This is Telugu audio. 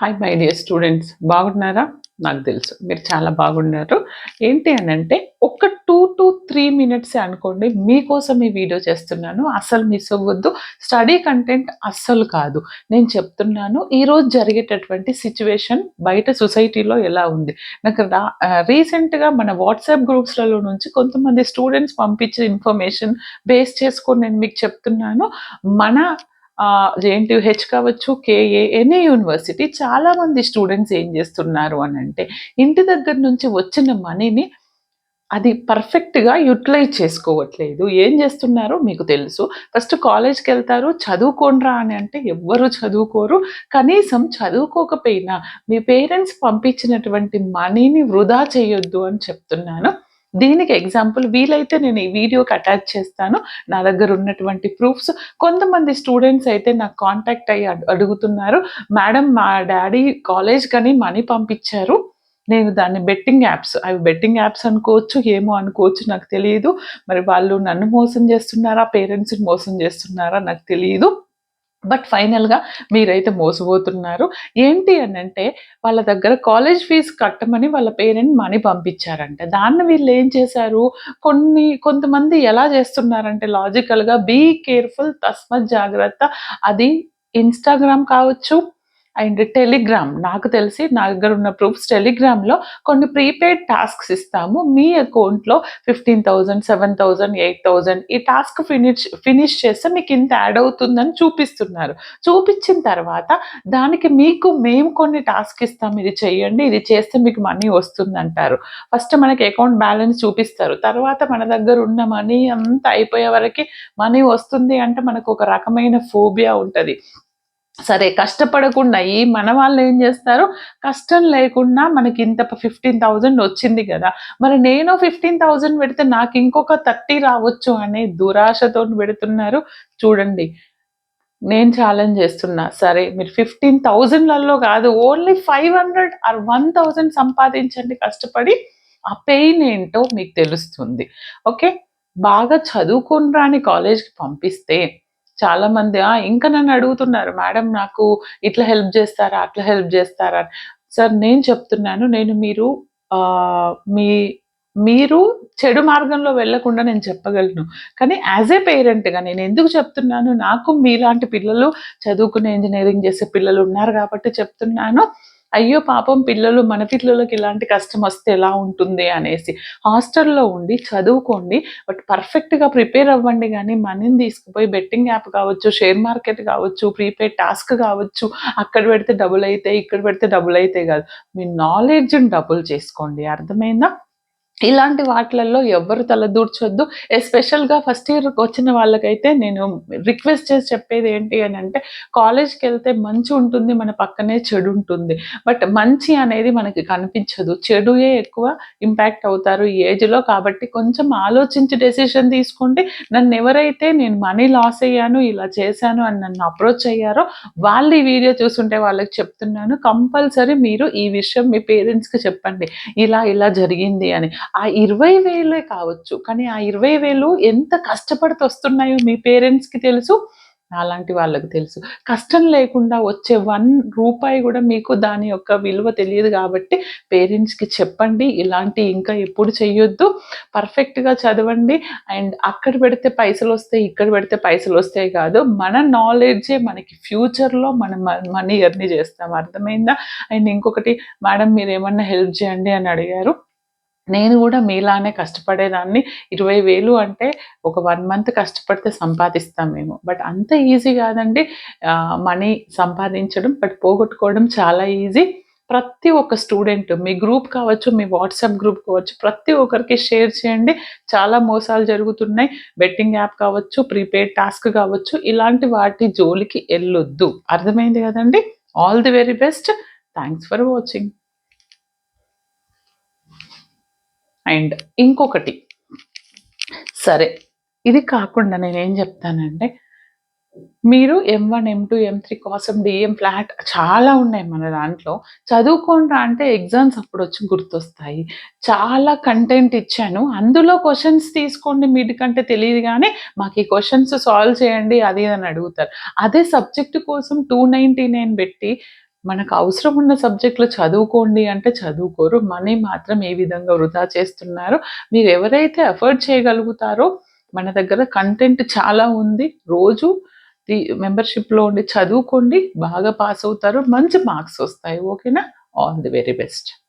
హాయ్ మై డియర్ స్టూడెంట్స్ బాగున్నారా? నాకు తెలుసు. మీరు చాలా బాగున్నారు. ఏంటి అని అంటే ఒక టూ టు త్రీ మినిట్స్ అనుకోండి మీకోసం ఈ వీడియో చేస్తున్నాను. అస్సలు మిస్ అవ్వద్దు స్టడీ కంటెంట్ అస్సలు కాదు. నేను చెప్తున్నాను ఈరోజు జరిగేటటువంటి సిచ్యువేషన్ బయట సొసైటీలో ఎలా ఉంది? నాకు రా రీసెంట్గా మన వాట్సాప్ గ్రూప్స్లలో నుంచి కొంతమంది స్టూడెంట్స్ పంపించిన ఇన్ఫర్మేషన్ బేస్ చేసుకొని నేను మీకు చెప్తున్నాను. మన జేఎన్టీ హెచ్ కావచ్చు కేఏ ఎనీ యూనివర్సిటీ చాలా మంది స్టూడెంట్స్ ఏం చేస్తున్నారు అని అంటే ఇంటి దగ్గర నుంచి వచ్చిన మనీని అది పర్ఫెక్ట్గా యూటిలైజ్ చేసుకోవట్లేదు. ఏం చేస్తున్నారో మీకు తెలుసు. ఫస్ట్ కాలేజ్కి వెళ్తారు చదువుకోండిరా అని అంటే ఎవ్వరు చదువుకోరు. కనీసం చదువుకోకపోయినా మీ పేరెంట్స్ పంపించినటువంటి మనీని వృధా చేయొద్దు అని చెప్తున్నాను. దీనికి ఎగ్జాంపుల్ వీలైతే నేను ఈ వీడియోకి అటాచ్ చేస్తాను. నా దగ్గర ఉన్నటువంటి ప్రూఫ్స్ కొంతమంది స్టూడెంట్స్ అయితే నాకు కాంటాక్ట్ అయ్యి అడుగుతున్నారు. మేడం మా డాడీ కాలేజ్ కానీ మనీ పంపించారు. నేను దాన్ని బెట్టింగ్ యాప్స్ అవి బెట్టింగ్ యాప్స్ అనుకోవచ్చు ఏమో అనుకోవచ్చు నాకు తెలియదు మరి వాళ్ళు నన్ను మోసం చేస్తున్నారా? పేరెంట్స్ని మోసం చేస్తున్నారా? నాకు తెలియదు బట్ ఫైనల్గా మీరైతే మోసపోతున్నారు. ఏంటి అని అంటే వాళ్ళ దగ్గర కాలేజ్ ఫీజు కట్టమని వాళ్ళ పేరెంట్ మనీ పంపించారంట. దాన్ని వీళ్ళు ఏం చేశారు? కొన్ని కొంతమంది ఎలా చేస్తున్నారంటే లాజికల్గా బీ కేర్ఫుల్ తస్మత్ జాగ్రత్త. అది ఇన్స్టాగ్రామ్ కావచ్చు అండ్ టెలిగ్రామ్. నాకు తెలిసి నా దగ్గర ఉన్న ప్రూఫ్స్ టెలిగ్రామ్లో కొన్ని ప్రీపెయిడ్ టాస్క్స్ ఇస్తాము. మీ అకౌంట్లో fifteen thousand seven thousand eight thousand ఈ టాస్క్ ఫినిష్ ఫినిష్ చేస్తే మీకు ఇంత యాడ్ అవుతుందని చూపిస్తున్నారు. చూపించిన తర్వాత దానికి మీకు మేము కొన్ని టాస్క్ ఇస్తాం. ఇది చేయండి ఇది చేస్తే మీకు మనీ వస్తుంది అంటారు ఫస్ట్ మనకి అకౌంట్ బ్యాలెన్స్ చూపిస్తారు. తర్వాత మన దగ్గర ఉన్న మనీ అంతా అయిపోయే వరకు మనీ వస్తుంది అంటే మనకు ఒక రకమైన ఫోబియా ఉంటుంది. సరే కష్టపడకుండా ఈ మన వాళ్ళు ఏం చేస్తారు? కష్టం లేకుండా మనకి ఇంత ఫిఫ్టీన్ థౌజండ్ వచ్చింది కదా. మరి నేను ఫిఫ్టీన్ థౌజండ్ పెడితే నాకు ఇంకొక థర్టీ రావచ్చు అనే దురాశతో పెడుతున్నారు. చూడండి నేను ఛాలెంజ్ చేస్తున్నా. సరే మీరు ఫిఫ్టీన్ థౌజండ్లలో కాదు only five hundred or one thousand సంపాదించండి. కష్టపడి ఆ పెయిన్ ఏంటో మీకు తెలుస్తుంది. ఓకే? బాగా చదువుకుని రాని కాలేజ్కి పంపిస్తే చాలా మంది "ఆ, ఇంకా నన్ను అడుగుతున్నారు మేడం నాకు ఇట్లా హెల్ప్ చేస్తారా అట్లా హెల్ప్ చేస్తారా? అని." సార్ నేను చెప్తున్నాను నేను మీరు మీ మీరు చెడు మార్గంలో వెళ్ళకుండా నేను చెప్పగలను. కానీ యాజ్ ఏ పేరెంట్గా నేను ఎందుకు చెప్తున్నాను నాకు మీలాంటి పిల్లలు చదువుకునే ఇంజనీరింగ్ చేసే పిల్లలు ఉన్నారు కాబట్టి చెప్తున్నాను. అయ్యో పాపం పిల్లలు మన పిల్లలకి ఇలాంటి కష్టం వస్తే ఎలా ఉంటుంది అనేసి. హాస్టల్లో ఉండి చదువుకోండి బట్ పర్ఫెక్ట్గా ప్రిపేర్ అవ్వండి కానీ మనీని తీసుకుపోయి బెట్టింగ్ యాప్ కావచ్చు షేర్ మార్కెట్ కావచ్చు ప్రీపెయిడ్ టాస్క్ కావచ్చు అక్కడ పెడితే డబుల్ అయితే ఇక్కడ పెడితే డబుల్ అయితే కాదు. మీ నాలెడ్జ్ని డబుల్ చేసుకోండి. అర్థమైందా? ఇలాంటి వాటిలలో ఎవరు తలదూర్చొద్దు. ఎస్పెషల్గా ఫస్ట్ ఇయర్కి వచ్చిన వాళ్ళకైతే నేను రిక్వెస్ట్ చేసి చెప్పేది ఏంటి అని అంటే కాలేజ్కి వెళ్తే మంచి ఉంటుంది మన పక్కనే చెడు ఉంటుంది. బట్ మంచి అనేది మనకి కనిపించదు. చెడుయే ఎక్కువ ఇంపాక్ట్ అవుతారు ఈ ఏజ్లో. కాబట్టి కొంచెం ఆలోచించి డెసిషన్ తీసుకోండి నన్ను ఎవరైతే నేను మనీ లాస్ అయ్యాను ఇలా చేశాను అని నన్ను అప్రోచ్ అయ్యారో వాళ్ళు ఈ వీడియో చూసుంటే వాళ్ళకి చెప్తున్నాను కంపల్సరీ మీరు ఈ విషయం మీ పేరెంట్స్కి చెప్పండి. ఇలా ఇలా జరిగింది అని. ఆ ఇరవై వేలే కావచ్చు కానీ ఆ ఇరవై వేలు ఎంత కష్టపడితే వస్తున్నాయో మీ పేరెంట్స్కి తెలుసు అలాంటి వాళ్ళకి తెలుసు. కష్టం లేకుండా వచ్చే వన్ రూపాయి కూడా మీకు దాని యొక్క విలువ తెలియదు కాబట్టి పేరెంట్స్కి చెప్పండి ఇలాంటి ఇంకా ఎప్పుడు చెయ్యొద్దు. పర్ఫెక్ట్గా చదవండి అండ్ అక్కడ పెడితే పైసలు వస్తాయి ఇక్కడ పెడితే పైసలు వస్తాయి కాదు. మన నాలెడ్జే మనకి ఫ్యూచర్లో మనం మనీ ఎర్నీ చేస్తాం. అర్థమైందా? అండ్ ఇంకొకటి మేడం మీరు ఏమన్నా హెల్ప్ చేయండి అని అడిగారు. నేను కూడా మీలానే కష్టపడేదాన్ని. ఇరవై వేలు అంటే ఒక వన్ మంత్ కష్టపడితే సంపాదిస్తాం మేము. బట్ అంత ఈజీ కాదండి. మనీ సంపాదించడం బట్ పోగొట్టుకోవడం చాలా ఈజీ. ప్రతి ఒక్క స్టూడెంట్ మీ గ్రూప్ కావచ్చు మీ వాట్సాప్ గ్రూప్ కావచ్చు ప్రతి ఒక్కరికి షేర్ చేయండి. చాలా మోసాలు జరుగుతున్నాయి. బెట్టింగ్ యాప్ కావచ్చు ప్రీపెయిడ్ టాస్క్ కావచ్చు ఇలాంటి వాటి జోలికి వెళ్ళొద్దు. అర్థమైంది కదండి? All the very best. Thanks for watching. And ఇంకొకటి. సరే ఇది కాకుండా నేనేం చెప్తానంటే మీరు M one M two M three కోసం డిఎం ఫ్లాట్ చాలా ఉన్నాయి మన దాంట్లో. చదువుకోండి అంటే ఎగ్జామ్స్ అప్పుడు వచ్చి గుర్తొస్తాయి. చాలా కంటెంట్ ఇచ్చాను. అందులో క్వశ్చన్స్ తీసుకోండి మిడ్ కంటే తెలియదు కానీ మాకు ఈ క్వశ్చన్స్ సాల్వ్ చేయండి అది అని అడుగుతారు. అదే సబ్జెక్ట్ కోసం టూ నైంటీ నైన్ పెట్టి మనకు అవసరం ఉన్న సబ్జెక్టులు చదువుకోండి అంటే చదువుకోరు. మనీ మాత్రం ఏ విధంగా వృధా చేస్తున్నారో? మీరు ఎవరైతే అఫోర్డ్ చేయగలుగుతారో మన దగ్గర కంటెంట్ చాలా ఉంది. రోజు మెంబర్షిప్లో ఉండి చదువుకోండి. బాగా పాస్ అవుతారు. మంచి మార్క్స్ వస్తాయి. ఓకేనా? All the very best.